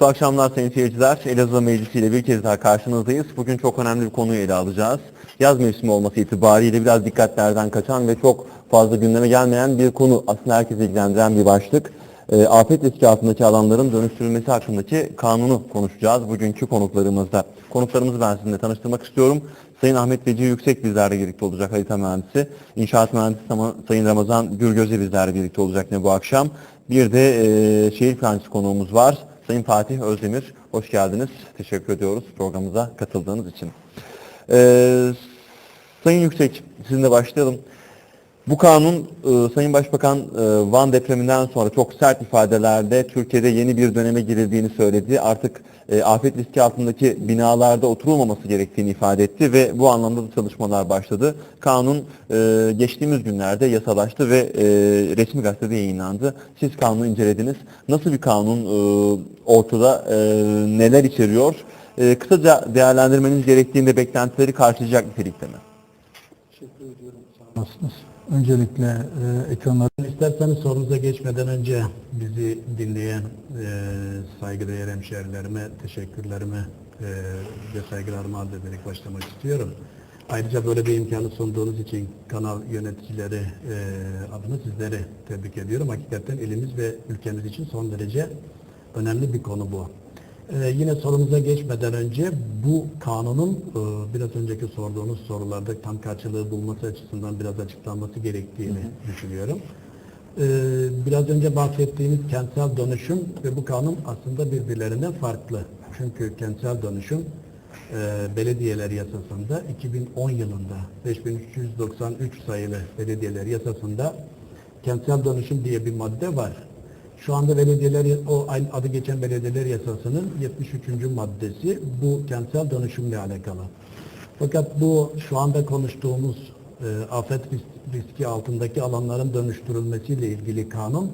Mutlu akşamlar sayın seyirciler. Elazığ Meclisi ile bir kez daha karşınızdayız. Bugün çok önemli bir konuyu ele alacağız. Yaz mevsimi olması itibariyle biraz dikkatlerden kaçan ve çok fazla gündeme gelmeyen bir konu. Aslında herkesi ilgilendiren bir başlık. E, afet riski altındaki alanların dönüştürülmesi hakkındaki kanunu konuşacağız bugünkü konuklarımızda. Konuklarımızı ben sizinle tanıştırmak istiyorum. Sayın Ahmet Veci Yüksek bizlerle birlikte olacak harita mühendisi. İnşaat mühendisi Sayın Ramazan Gürgöz'e bizlerle birlikte olacak ne bu akşam. Bir de e, şehir plancısı konuğumuz var. Sayın Fatih Özdemir. Hoş geldiniz. Teşekkür ediyoruz programımıza katıldığınız için. E, Sayın Yüksek sizinle başlayalım. Bu kanun e, Sayın Başbakan e, Van depreminden sonra çok sert ifadelerde Türkiye'de yeni bir döneme girildiğini söyledi. Artık e, afet riski altındaki binalarda oturulmaması gerektiğini ifade etti ve bu anlamda da çalışmalar başladı. Kanun e, geçtiğimiz günlerde yasalaştı ve e, resmi gazetede yayınlandı. Siz kanunu incelediniz. Nasıl bir kanun e, ortada, e, neler içeriyor? E, kısaca değerlendirmeniz gerektiğinde beklentileri karşılayacak nitelikte mi? Teşekkür ediyorum. Sağ olasınız. Öncelikle e, ekranları isterseniz sorunuza geçmeden önce bizi dinleyen e, saygıdeğer hemşehrilerime teşekkürlerimi e, ve saygılarımı arz ederek başlamak istiyorum. Ayrıca böyle bir imkanı sunduğunuz için kanal yöneticileri e, adına sizleri tebrik ediyorum. Hakikaten elimiz ve ülkemiz için son derece önemli bir konu bu. Ee, yine sorumuza geçmeden önce bu kanunun e, biraz önceki sorduğunuz sorularda tam karşılığı bulması açısından biraz açıklanması gerektiğini düşünüyorum. Ee, biraz önce bahsettiğimiz kentsel dönüşüm ve bu kanun aslında birbirlerinden farklı. Çünkü kentsel dönüşüm e, belediyeler yasasında 2010 yılında 5393 sayılı belediyeler yasasında kentsel dönüşüm diye bir madde var. Şu anda belediyeler, o adı geçen belediyeler yasasının 73. maddesi bu kentsel dönüşümle alakalı. Fakat bu şu anda konuştuğumuz e, afet ris- riski altındaki alanların dönüştürülmesiyle ilgili kanun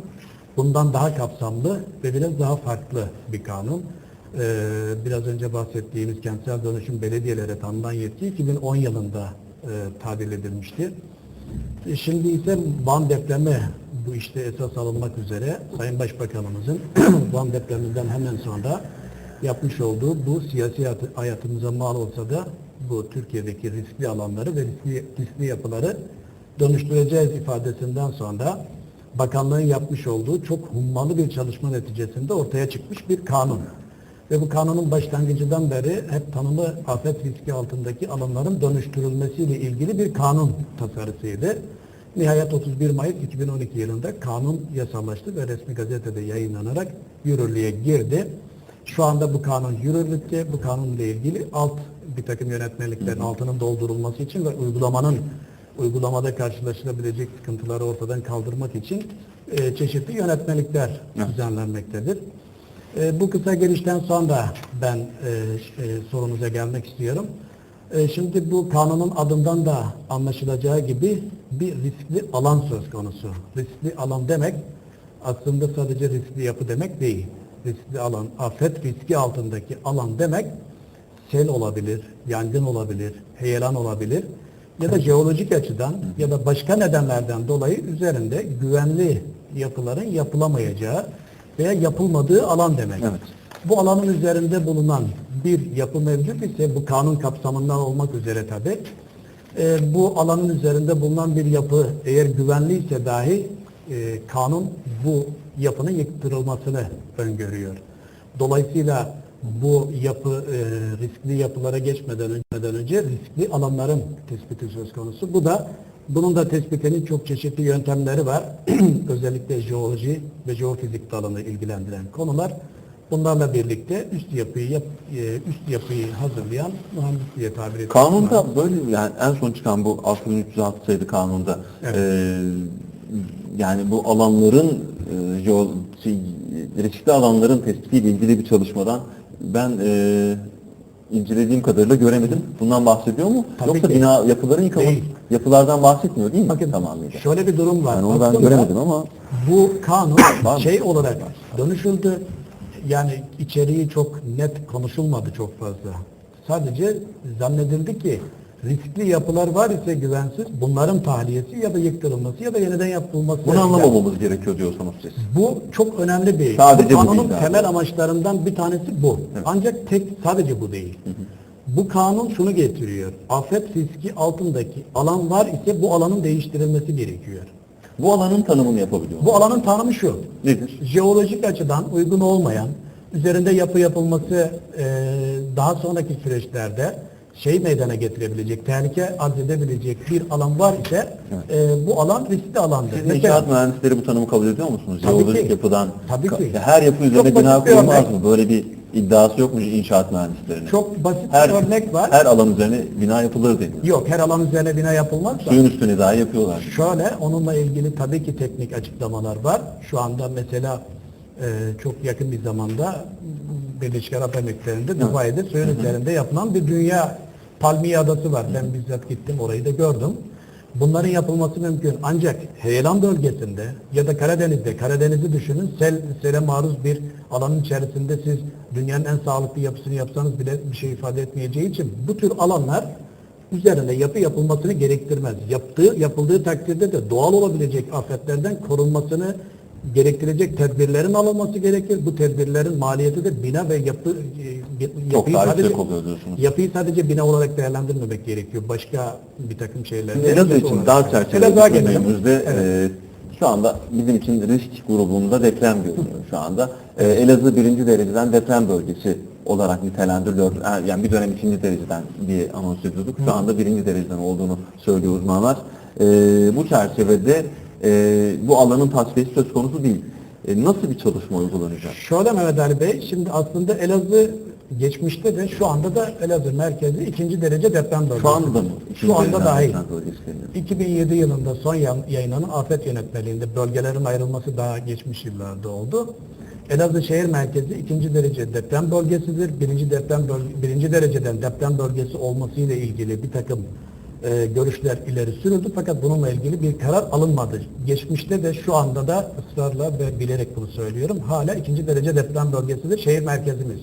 bundan daha kapsamlı ve biraz daha farklı bir kanun. E, biraz önce bahsettiğimiz kentsel dönüşüm belediyelere tanınan yetki 2010 yılında e, tadil edilmişti. E, Şimdi ise Van depremi bu işte esas alınmak üzere Sayın Başbakanımızın Van depreminden hemen sonra yapmış olduğu bu siyasi hayatı- hayatımıza mal olsa da bu Türkiye'deki riskli alanları ve riskli, riskli yapıları dönüştüreceğiz ifadesinden sonra bakanlığın yapmış olduğu çok hummalı bir çalışma neticesinde ortaya çıkmış bir kanun. Ve bu kanunun başlangıcından beri hep tanımı afet riski altındaki alanların dönüştürülmesiyle ilgili bir kanun tasarısıydı. Nihayet 31 Mayıs 2012 yılında kanun yasalaştı ve resmi gazetede yayınlanarak yürürlüğe girdi. Şu anda bu kanun yürürlükte. Bu kanunla ilgili alt bir takım yönetmeliklerin altının doldurulması için ve uygulamanın uygulamada karşılaşılabilecek sıkıntıları ortadan kaldırmak için e, çeşitli yönetmelikler düzenlenmektedir. E, bu kısa girişten sonra ben e, e, sorumuza gelmek istiyorum. E, şimdi bu kanunun adından da anlaşılacağı gibi bir riskli alan söz konusu. Riskli alan demek aslında sadece riskli yapı demek değil. Riskli alan, afet riski altındaki alan demek sel olabilir, yangın olabilir, heyelan olabilir ya da jeolojik açıdan ya da başka nedenlerden dolayı üzerinde güvenli yapıların yapılamayacağı veya yapılmadığı alan demek. Evet. Bu alanın üzerinde bulunan bir yapı mevcut ise bu kanun kapsamından olmak üzere tabi bu alanın üzerinde bulunan bir yapı eğer güvenliyse dahi e, kanun bu yapının yıktırılmasını öngörüyor. Dolayısıyla bu yapı e, riskli yapılara geçmeden önce, önce riskli alanların tespiti söz konusu. Bu da bunun da tespitinin çok çeşitli yöntemleri var. Özellikle jeoloji ve jeofizik dalını ilgilendiren konular. Bunlarla birlikte üst yapıyı yap, e, üst yapıyı hazırlayan mühendis diye tabir edilen Kanunda böyle yani en son çıkan bu 6306 sayılı kanunda Evet. e, yani bu alanların e, yol, şey, riskli alanların tespitiyle ilgili bir çalışmadan ben e, incelediğim kadarıyla göremedim. Bundan bahsediyor mu? Tabii Yoksa ki. bina yapıların Değil. yapılardan bahsetmiyor değil mi? Bakın tamamıyla. şöyle bir durum var. Yani onu ben göremedim ama Bu kanun şey olarak dönüşüldü. Yani içeriği çok net konuşulmadı çok fazla. Sadece zannedildi ki Riskli yapılar var ise güvensiz bunların tahliyesi ya da yıktırılması ya da yeniden yapılması. Bunu anlamamamız gerekiyor diyorsunuz siz. Bu çok önemli bir. Sadece bu kanunun değil abi. temel amaçlarından bir tanesi bu. Ancak tek sadece bu değil. Bu kanun şunu getiriyor. Afet riski altındaki alan var ise bu alanın değiştirilmesi gerekiyor. Bu alanın tanımını yapabiliyor Bu alanın tanımı şu. Nedir? Jeolojik açıdan uygun olmayan, üzerinde yapı yapılması e, daha sonraki süreçlerde şey meydana getirebilecek, tehlike arz edebilecek bir alan var ise e, bu alan riskli alandır. Siz Mesela- inşaat mühendisleri bu tanımı kabul ediyor musunuz? Tabii Jeolojik ki. yapıdan. Tabii ki. Her yapı üzerine Çok bina kurulmaz mı? Böyle bir iddiası yok mu inşaat mühendislerinin? Çok basit her, bir örnek var. Her alan üzerine bina yapılır deniyor. Yok her alan üzerine bina yapılmaz. Suyun üstüne dahi yapıyorlar. Şöyle onunla ilgili tabii ki teknik açıklamalar var. Şu anda mesela e, çok yakın bir zamanda Birleşik Arap Emirlikleri'nde Dubai'de suyun üzerinde yapılan bir dünya palmiye adası var. Ben bizzat gittim orayı da gördüm. Bunların yapılması mümkün. Ancak heyelan bölgesinde ya da Karadeniz'de, Karadeniz'i düşünün, sel, sele maruz bir alanın içerisinde siz dünyanın en sağlıklı yapısını yapsanız bile bir şey ifade etmeyeceği için bu tür alanlar üzerine yapı yapılmasını gerektirmez. Yaptığı, yapıldığı takdirde de doğal olabilecek afetlerden korunmasını gerektirecek tedbirlerin alınması gerekir. Bu tedbirlerin maliyeti de bina ve yapı e, Çok yapıyı daha sadece, yüksek oluyor diyorsunuz. yapıyı sadece bina olarak değerlendirmemek gerekiyor. Başka bir takım şeyler. Elazığ için Elazığ'a gelelim. düşündüğümüzde Evet. e, şu anda bizim için risk grubunda deprem görünüyor şu anda. E, Elazığ birinci dereceden deprem bölgesi olarak nitelendiriliyor. E, Yani bir dönem ikinci dereceden diye anons ediyorduk. Şu anda birinci dereceden olduğunu söylüyor uzmanlar. E, bu çerçevede e, bu alanın tasfiyesi söz konusu değil. E, nasıl bir çalışma uygulanacak? Şöyle Mehmet Ali Bey, şimdi aslında Elazığ geçmişte de şu anda da Elazığ merkezi ikinci derece deprem bölgesi. Şu anda mı? İkinci Şu anda dahil. deprem bölgesi deniyor. 2007 yılında son yayınlanan afet yönetmeliğinde bölgelerin ayrılması daha geçmiş yıllarda oldu. Elazığ şehir merkezi ikinci derece deprem bölgesidir. Birinci deprem böl- birinci dereceden deprem bölgesi olmasıyla ilgili bir takım e, görüşler ileri sürüldü fakat bununla ilgili bir karar alınmadı. Geçmişte de şu anda da ısrarla ve bilerek bunu söylüyorum. Hala ikinci derece deprem bölgesidir şehir merkezimiz.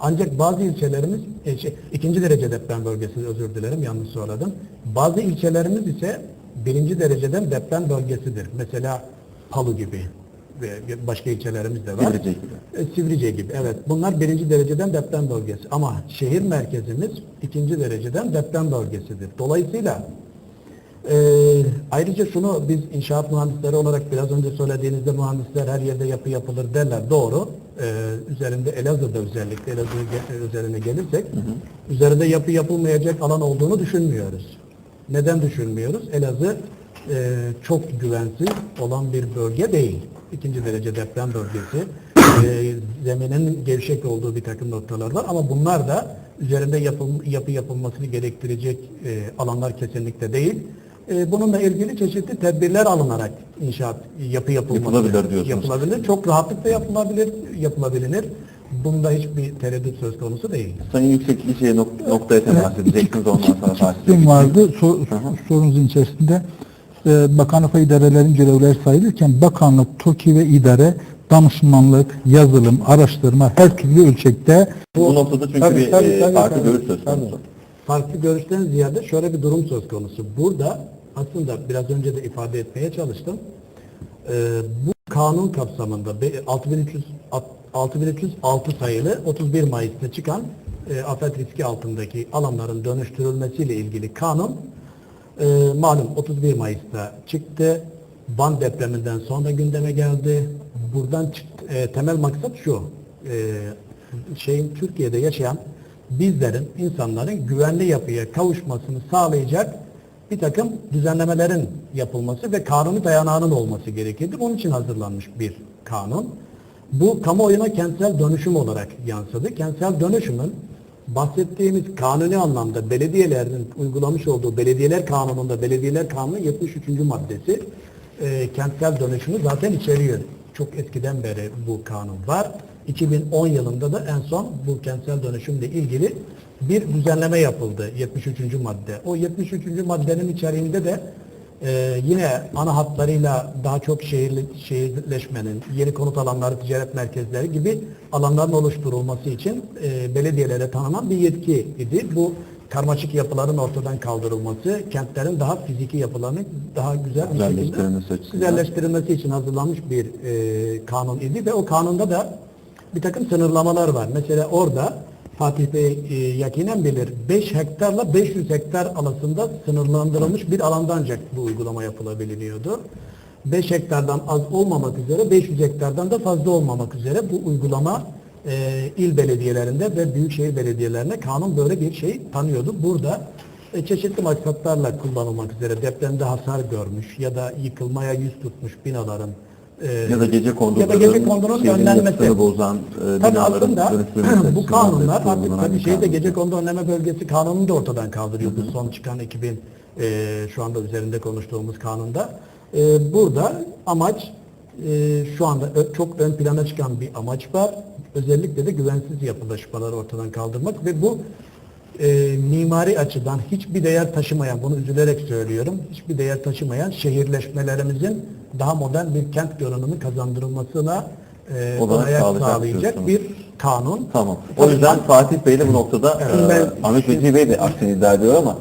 Ancak bazı ilçelerimiz, e, şey, ikinci derece deprem bölgesi özür dilerim yanlış söyledim. Bazı ilçelerimiz ise birinci dereceden deprem bölgesidir. Mesela Palu gibi ve başka ilçelerimiz de var. Sivrice gibi. E, Sivrice gibi evet. Bunlar birinci dereceden deprem bölgesi. Ama şehir merkezimiz ikinci dereceden deprem bölgesidir. Dolayısıyla ee, ayrıca şunu biz inşaat mühendisleri olarak biraz önce söylediğinizde mühendisler her yerde yapı yapılır derler. Doğru. Ee, üzerinde Elazığ'da özellikle Elazığ üzerine gelirsek üzerinde yapı yapılmayacak alan olduğunu düşünmüyoruz. Neden düşünmüyoruz? Elazığ e, çok güvensiz olan bir bölge değil. İkinci derece deprem bölgesi. E, zeminin gevşek olduğu bir takım noktalar var ama bunlar da üzerinde yapım, yapı yapılmasını gerektirecek e, alanlar kesinlikle değil. E, bununla ilgili çeşitli tedbirler alınarak inşaat yapı yapılması Yapılabilir diyorsunuz. yapılabilir. Çok rahatlıkla yapılabilir, yapılabilir. Bunda hiçbir tereddüt söz konusu değil. Sayın Yüksek şeye nok- noktaya temas edeceksiniz ondan sonra Fikrim vardı sor, sorunuzun içerisinde. Ee, bakanlık ve idarelerin görevleri sayılırken bakanlık, TOKİ ve idare danışmanlık, yazılım, araştırma her türlü ölçekte Bu noktada çünkü Tabii, bir tabii, e, tabii, farklı tabii. görüş söz konusu. Tabii. Farklı görüşten ziyade şöyle bir durum söz konusu. Burada aslında biraz önce de ifade etmeye çalıştım. Ee, bu kanun kapsamında be- 6300 alt- 6306 sayılı 31 Mayıs'ta çıkan e, afet riski altındaki alanların dönüştürülmesiyle ilgili kanun e, malum 31 Mayıs'ta çıktı. Van depreminden sonra gündeme geldi. Buradan çıktı, e, temel maksat şu. E, şeyin Türkiye'de yaşayan bizlerin, insanların güvenli yapıya kavuşmasını sağlayacak bir takım düzenlemelerin yapılması ve kanuni dayanağının olması gerekirdi. Onun için hazırlanmış bir kanun. Bu kamuoyuna kentsel dönüşüm olarak yansıdı. Kentsel dönüşümün bahsettiğimiz kanuni anlamda belediyelerin uygulamış olduğu belediyeler kanununda belediyeler kanunu 73. maddesi e, kentsel dönüşümü zaten içeriyor. Çok eskiden beri bu kanun var. 2010 yılında da en son bu kentsel dönüşümle ilgili bir düzenleme yapıldı 73. madde. O 73. maddenin içeriğinde de e, yine ana hatlarıyla daha çok şehirli, şehirleşmenin, yeni konut alanları, ticaret merkezleri gibi alanların oluşturulması için e, belediyelere tanınan bir yetki idi. Bu karmaşık yapıların ortadan kaldırılması, kentlerin daha fiziki yapılarının daha güzel bir şekilde güzelleştirilmesi için hazırlanmış bir e, kanun idi ve o kanunda da bir takım sınırlamalar var. Mesela orada Fatih Bey e, yakinen bilir 5 hektarla 500 hektar arasında sınırlandırılmış bir alanda ancak bu uygulama yapılabiliyordu. 5 hektardan az olmamak üzere 500 hektardan da fazla olmamak üzere bu uygulama e, il belediyelerinde ve büyükşehir belediyelerine kanun böyle bir şey tanıyordu. Burada e, çeşitli maksatlarla kullanılmak üzere depremde hasar görmüş ya da yıkılmaya yüz tutmuş binaların e, Ya da gece konduların, ya da gece kondunun şehrin önlenmesi. bozan e, Tabii aslında bu kanunlar artık tabii şeyde kanun. gece kondu önleme bölgesi kanununu da ortadan kaldırıyor. Bu son çıkan 2000 e, şu anda üzerinde konuştuğumuz kanunda. E, burada amaç e, şu anda çok ön plana çıkan bir amaç var. Özellikle de güvensiz yapılaşmaları ortadan kaldırmak ve bu e, mimari açıdan hiçbir değer taşımayan, bunu üzülerek söylüyorum, hiçbir değer taşımayan şehirleşmelerimizin daha modern bir kent görünümü kazandırılmasına e, Olanak olanak sağlayacak bir kanun. Tamam. O yüzden Fatih Bey de bu noktada Evet. e, Ahmet Veci Bey de aksini iddia ediyor ama